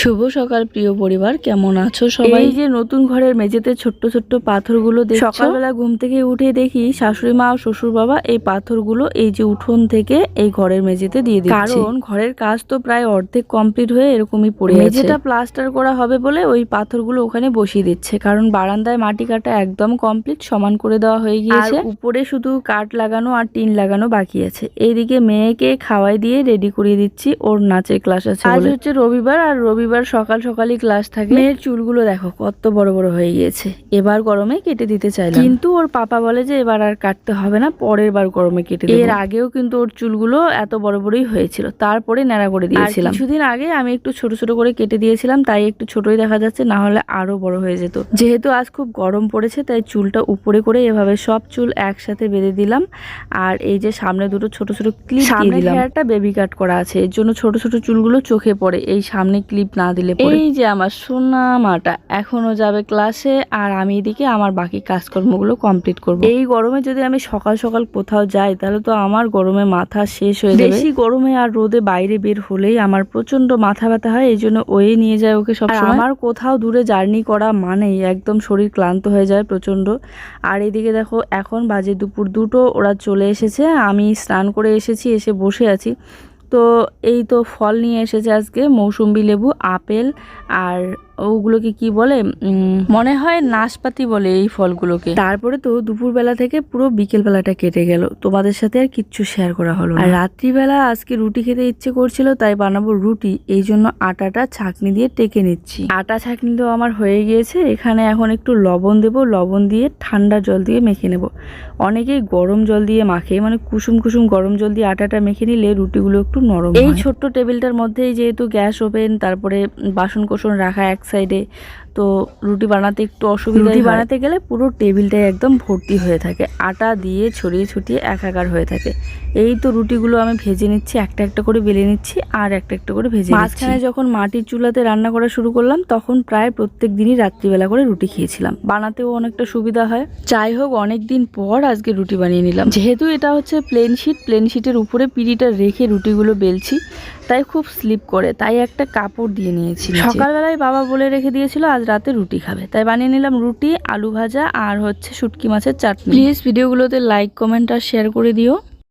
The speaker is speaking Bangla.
শুভ সকাল প্রিয় পরিবার কেমন আছো সবাই? যে নতুন ঘরের মেঝেতে ছোট্ট ছোট্ট পাথরগুলো দেখছ? সকালবেলা ঘুম থেকে উঠে দেখি শাশুড়ি মা ও শ্বশুর বাবা এই পাথরগুলো এই যে উঠোন থেকে এই ঘরের মেঝেতে দিয়ে দিচ্ছে। কারণ ঘরের কাজ তো প্রায় অর্ধেক কমপ্লিট হয়ে এরকমই পড়ে আছে। মেঝেটা প্লাস্টার করা হবে বলে ওই পাথরগুলো ওখানে বসিয়ে দিচ্ছে কারণ বারান্দায় মাটি কাটা একদম কমপ্লিট সমান করে দেওয়া হয়ে গিয়েছে। আর উপরে শুধু কাঠ লাগানো আর টিন লাগানো বাকি আছে। এইদিকে মেয়েকে খাওয়াই দিয়ে রেডি করিয়ে দিচ্ছি ওর নাচের ক্লাস আছে আজ হচ্ছে রবিবার আর রবিবার সকাল সকালই ক্লাস থাকে। মেয়ের চুলগুলো দেখো কত বড় বড় হয়ে গিয়েছে। এবার গরমে কেটে দিতে চাইলাম। কিন্তু ওর পাপা বলে যে এবার আর কাটতে হবে না পরের বার গরমে কেটে এর আগেও কিন্তু ওর চুলগুলো এত বড় বড়ই হয়েছিল। তারপরে ন্যাড়া করে দিয়েছিলাম। কিছুদিন আগে আমি একটু ছোট ছোট করে কেটে দিয়েছিলাম তাই একটু ছোটই দেখা যাচ্ছে না হলে আরও বড় হয়ে যেত। যেহেতু আজ খুব গরম পড়েছে তাই চুলটা উপরে করে এভাবে সব চুল একসাথে বেঁধে দিলাম। আর এই যে সামনে দুটো ছোট ছোট ক্লিপ দিয়ে দিলাম। হেয়ারটা বেবি কাট করা আছে এর জন্য ছোট ছোট চুলগুলো চোখে পড়ে। এই সামনে ক্লিপ না দিলে এই যে আমার সোনা মাটা এখনও যাবে ক্লাসে আর আমি এদিকে আমার বাকি কাজকর্মগুলো কমপ্লিট করব। এই গরমে যদি আমি সকাল সকাল কোথাও যাই তাহলে তো আমার গরমে মাথা শেষ হয়ে যাবে। বেশি গরমে আর রোদে বাইরে বের হলেই আমার প্রচণ্ড মাথা ব্যথা হয় এই জন্য ওয়ে নিয়ে যায় ওকে সব আমার কোথাও দূরে জার্নি করা মানেই একদম শরীর ক্লান্ত হয়ে যায় প্রচণ্ড আর এদিকে দেখো এখন বাজে দুপুর দুটো ওরা চলে এসেছে। আমি স্নান করে এসেছি এসে বসে আছি। তো এই তো ফল নিয়ে এসেছে আজকে মৌসুম্বি লেবু আপেল আর ওগুলোকে কি বলে? মনে হয় নাশপাতি বলে এই ফলগুলোকে। তারপরে তো দুপুরবেলা থেকে পুরো বিকেলবেলাটা কেটে গেল। তোমাদের সাথে আর কিচ্ছু শেয়ার করা হলো। আর রাত্রিবেলা আজকে রুটি খেতে ইচ্ছে করছিল তাই বানাবো রুটি। এই জন্য আটাটা ছাকনি দিয়ে টেকে নিচ্ছি। আটা ছাকনি তো আমার হয়ে গিয়েছে। এখানে এখন একটু লবণ দেব। লবণ দিয়ে ঠান্ডা জল দিয়ে মেখে নেব। অনেকেই গরম জল দিয়ে মাখে। মানে কুসুম কুসুম গরম জল দিয়ে আটাটা মেখে নিলে রুটিগুলো একটু নরম এই ছোট্ট টেবিলটার মধ্যেই যেহেতু গ্যাস ওভেন তারপরে বাসন কোসন রাখা এক সাইডে তো রুটি বানাতে একটু অসুবিধা রুটি বানাতে গেলে পুরো টেবিলটাই একদম ভর্তি হয়ে থাকে। আটা দিয়ে ছড়িয়ে ছড়িয়ে একাকার হয়ে থাকে। এই তো রুটিগুলো আমি ভেজে নিচ্ছি একটা একটা করে বেলে নিচ্ছি আর একটা একটা করে ভেজে মাঝখানে যখন মাটির চুলাতে রান্না করা শুরু করলাম তখন প্রায় প্রত্যেক দিনই রাত্রিবেলা করে রুটি খেয়েছিলাম। বানাতেও অনেকটা সুবিধা হয়। যাই হোক অনেক দিন পর আজকে রুটি বানিয়ে নিলাম। যেহেতু এটা হচ্ছে প্লেন শিট প্লেন শিটের উপরে পিড়িটা রেখে রুটিগুলো বেলছি তাই খুব স্লিপ করে তাই একটা কাপড় দিয়ে নিয়েছি সকালবেলায় বাবা বলে রেখে দিয়েছিল আজ রাতে রুটি খাবে। তাই বানিয়ে নিলাম রুটি, আলু ভাজা আর হচ্ছে শুটকি মাছের চাটনি। প্লিজ ভিডিওগুলোতে লাইক কমেন্ট আর শেয়ার করে দিও।